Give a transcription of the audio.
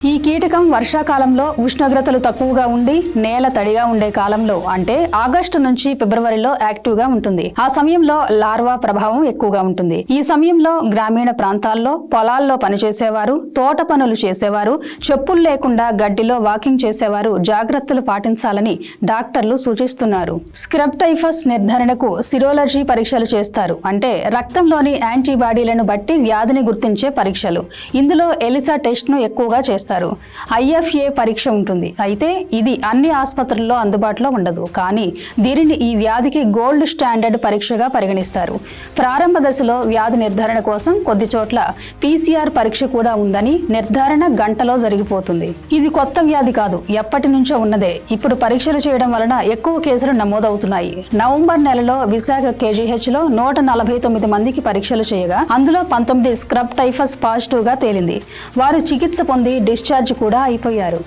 ఈ కీటకం వర్షాకాలంలో ఉష్ణోగ్రతలు తక్కువగా ఉండి నేల తడిగా ఉండే కాలంలో అంటే ఆగస్టు నుంచి ఫిబ్రవరిలో యాక్టివ్గా ఉంటుంది. ఆ సమయంలో లార్వా ప్రభావం ఎక్కువగా ఉంటుంది. ఈ సమయంలో గ్రామీణ ప్రాంతాల్లో పొలాల్లో పనిచేసేవారు తోట పనులు చేసేవారు చెప్పులు లేకుండా గడ్డిలో వాకింగ్ చేసేవారు జాగ్రత్తలు పాటించాలని డాక్టర్లు సూచిస్తున్నారు. స్క్రబ్ టైఫస్ నిర్ధారణకు సిరోలజీ పరీక్షలు చేస్తారు. అంటే రక్తంలోని యాంటీబాడీలను బట్టి వ్యాధిని గుర్తించే పరీక్షలు. ఇందులో ఎలిసా టెస్ట్ను ఎక్కువగా చేస్తారు. ఐఎఫ్ఏ పరీక్ష ఉంటుంది. అయితే ఇది అన్ని ఆసుపత్రుల్లో అందుబాటులో ఉండదు. కానీ దీనిని ఈ వ్యాధికి గోల్డ్ స్టాండర్డ్ పరీక్షగా పరిగణిస్తారు. ప్రారంభ దశలో వ్యాధి నిర్ధారణ కోసం కొద్ది చోట్ల పీసీఆర్ పరీక్ష కూడా ఉందని నిర్ధారణ గంటలో జరిగిపోతుంది. ఇది కొత్త వ్యాధి కాదు. ఎప్పటి నుంచో ఉన్నదే. ఇప్పుడు పరీక్షలు చేయడం వలన ఎక్కువ కేసులు నమోదవుతున్నాయి. నవంబర్ నెలలో విశాఖ కేజీహెచ్లో నూట నలభై తొమ్మిది మందికి పరీక్షలు చేయగా అందులో పంతొమ్మిది స్క్రబ్ టైఫస్ పాజిటివ్గా తేలింది. వారు చికిత్స పొంది డిశ్చార్జ్ కూడా అయిపోయారు.